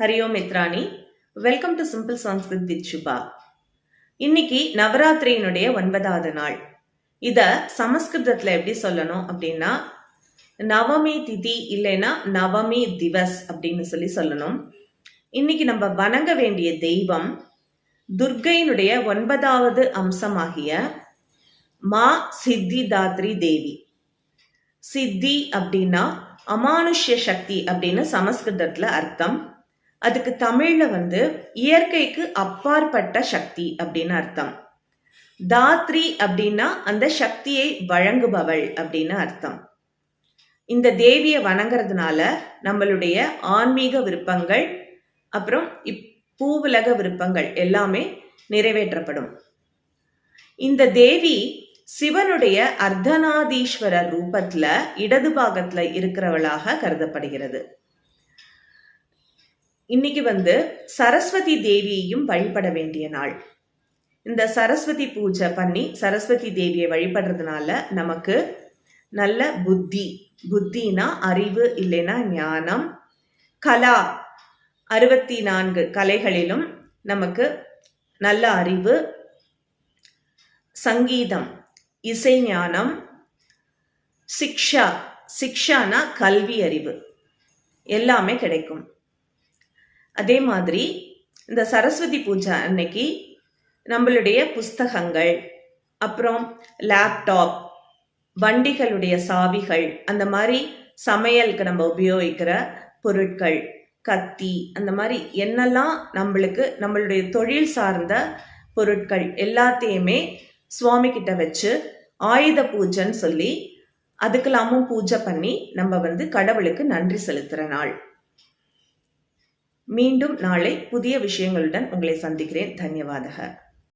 Hariom மித்ராணி welcome to simple Sanskrit with Subha இன்னைக்கு நவராத்திரியினுடைய ஒன்பதாவது நாள். இத சமஸ்கிருதத்துல எப்படி சொல்லணும் அப்படின்னா நவமி திதி இல்லைன்னா நவமி திவஸ் அப்படின்னு சொல்லி சொல்லணும். இன்னைக்கு நம்ம வணங்க வேண்டிய தெய்வம் துர்க்கையினுடைய ஒன்பதாவது அம்சமாகிய மா சித்திதாத்ரி தேவி. சித்தி அப்படின்னா அமானுஷ்ய சக்தி அப்படின்னு சமஸ்கிருதத்துல அர்த்தம். அதுக்கு தமிழ்ல வந்து இயற்கைக்கு அப்பாற்பட்ட சக்தி அப்படின்னு அர்த்தம். தாத்ரி அப்படின்னா அந்த சக்தியை வழங்குபவள் அப்படின்னு அர்த்தம். இந்த தேவியை வணங்குறதுனால நம்மளுடைய ஆன்மீக விருப்பங்கள் அப்புறம் இப் பூவுலக விருப்பங்கள் எல்லாமே நிறைவேற்றப்படும். இந்த தேவி சிவனுடைய அர்த்தநாதீஸ்வரர் ரூபத்துல இடது பாகத்துல இருக்கிறவளாக கருதப்படுகிறது. இன்னைக்கு வந்து சரஸ்வதி தேவியையும் வழிபட வேண்டிய நாள். இந்த சரஸ்வதி பூஜை பண்ணி சரஸ்வதி தேவியை வழிபடுறதுனால நமக்கு நல்ல புத்தி. புத்தினா அறிவு இல்லைன்னா ஞானம். கலா அறுபத்தி நான்கு கலைகளிலும் நமக்கு நல்ல அறிவு. சங்கீதம் இசை ஞானம். சிக்ஷா சிக்ஷானா கல்வி அறிவு. எல்லாமே கிடைக்கும். அதே மாதிரி இந்த சரஸ்வதி பூஜை அன்னைக்கு நம்மளுடைய புஸ்தகங்கள் அப்புறம் லேப்டாப் வண்டிகளுடைய சாவிகள் அந்த மாதிரி சமையலுக்கு நம்ம உபயோகிக்கிற பொருட்கள் கத்தி அந்த மாதிரி என்னெல்லாம் நம்மளுக்கு நம்மளுடைய தொழில் சார்ந்த பொருட்கள் எல்லாத்தையுமே சுவாமி கிட்ட வச்சு ஆயுத பூஜைன்னு சொல்லி அதுக்கெல்லாமும் பூஜை பண்ணி நம்ம வந்து கடவுளுக்கு நன்றி செலுத்துகிற நாள். மீண்டும் நாளை புதிய விஷயங்களுடன் உங்களை சந்திக்கிறேன். தன்யவாதக.